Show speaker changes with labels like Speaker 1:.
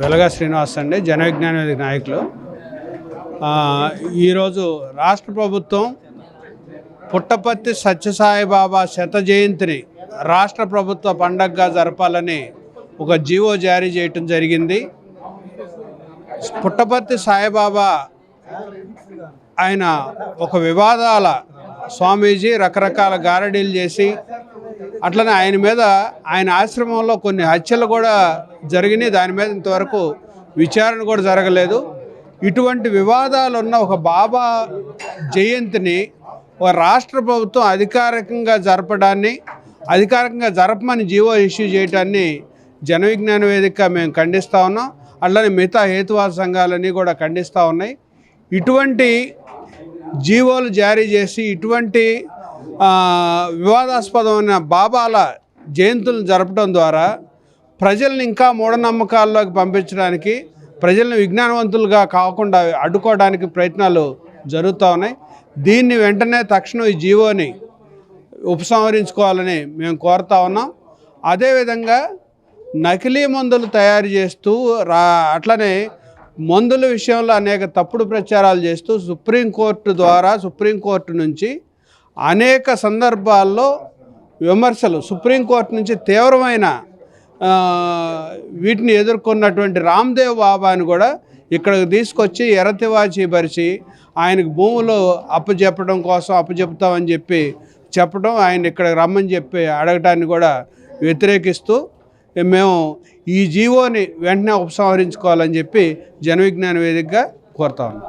Speaker 1: వెలగా శ్రీనివాస్ అండి జన విజ్ఞాన నాయకులు ఈరోజు రాష్ట్ర ప్రభుత్వం పుట్టపర్తి సత్యసాయిబాబా శత జయంతిని రాష్ట్ర ప్రభుత్వ పండగగా జరపాలని ఒక జీవో జారీ చేయటం జరిగింది. పుట్టపర్తి సాయిబాబా ఆయన ఒక వివాదాల స్వామీజీ రకరకాల గారడీలు చేసి అట్లనే ఆయన మీద ఆయన ఆశ్రమంలో కొన్ని హత్యలు కూడా జరిగినాయి. దాని మీద ఇంతవరకు విచారణ కూడా జరగలేదు. ఇటువంటి వివాదాలు ఉన్న ఒక బాబా జయంతిని ఒక రాష్ట్ర ప్రభుత్వం అధికారికంగా జరపడాన్ని అధికారికంగా జరపమని జీవో ఇష్యూ చేయటాన్ని జనవిజ్ఞాన వేదిక మేము ఖండిస్తూ ఉన్నాం. అట్లనే మిగతా హేతువాద సంఘాలన్నీ కూడా ఖండిస్తూ ఉన్నాయి. ఇటువంటి జీవోలు జారీ చేసి ఇటువంటి వివాదాస్పదమైన బాబాల జయంతులను జరపడం ద్వారా ప్రజల్ని ఇంకా మూఢనమ్మకాల్లోకి పంపించడానికి ప్రజల్ని విజ్ఞానవంతులుగా కాకుండా అడ్డుకోవడానికి ప్రయత్నాలు జరుగుతూ ఉన్నాయి. దీన్ని వెంటనే తక్షణం ఈ జీవోని ఉపసంహరించుకోవాలని మేము కోరుతా ఉన్నాం. అదేవిధంగా నకిలీ మందులు తయారు చేస్తూ రా అట్లనే మందుల విషయంలో అనేక తప్పుడు ప్రచారాలు చేస్తూ సుప్రీంకోర్టు ద్వారా సుప్రీంకోర్టు నుంచి అనేక సందర్భాల్లో విమర్శలు సుప్రీంకోర్టు నుంచి తీవ్రమైన వీటిని ఎదుర్కొన్నటువంటి రామ్దేవ్ బాబాని కూడా ఇక్కడికి తీసుకొచ్చి ఎరతివాచి పరిచి ఆయనకు భూములు అప్పచెప్పడం కోసం అప్పచెప్తామని చెప్పి చెప్పడం ఆయన ఇక్కడ రమ్మని చెప్పి అడగటాన్ని కూడా వ్యతిరేకిస్తూ మేము ఈ జీవోని వెంటనే ఉపసంహరించుకోవాలని చెప్పి జనవిజ్ఞాన వేదికగా కోరుతా ఉన్నాం.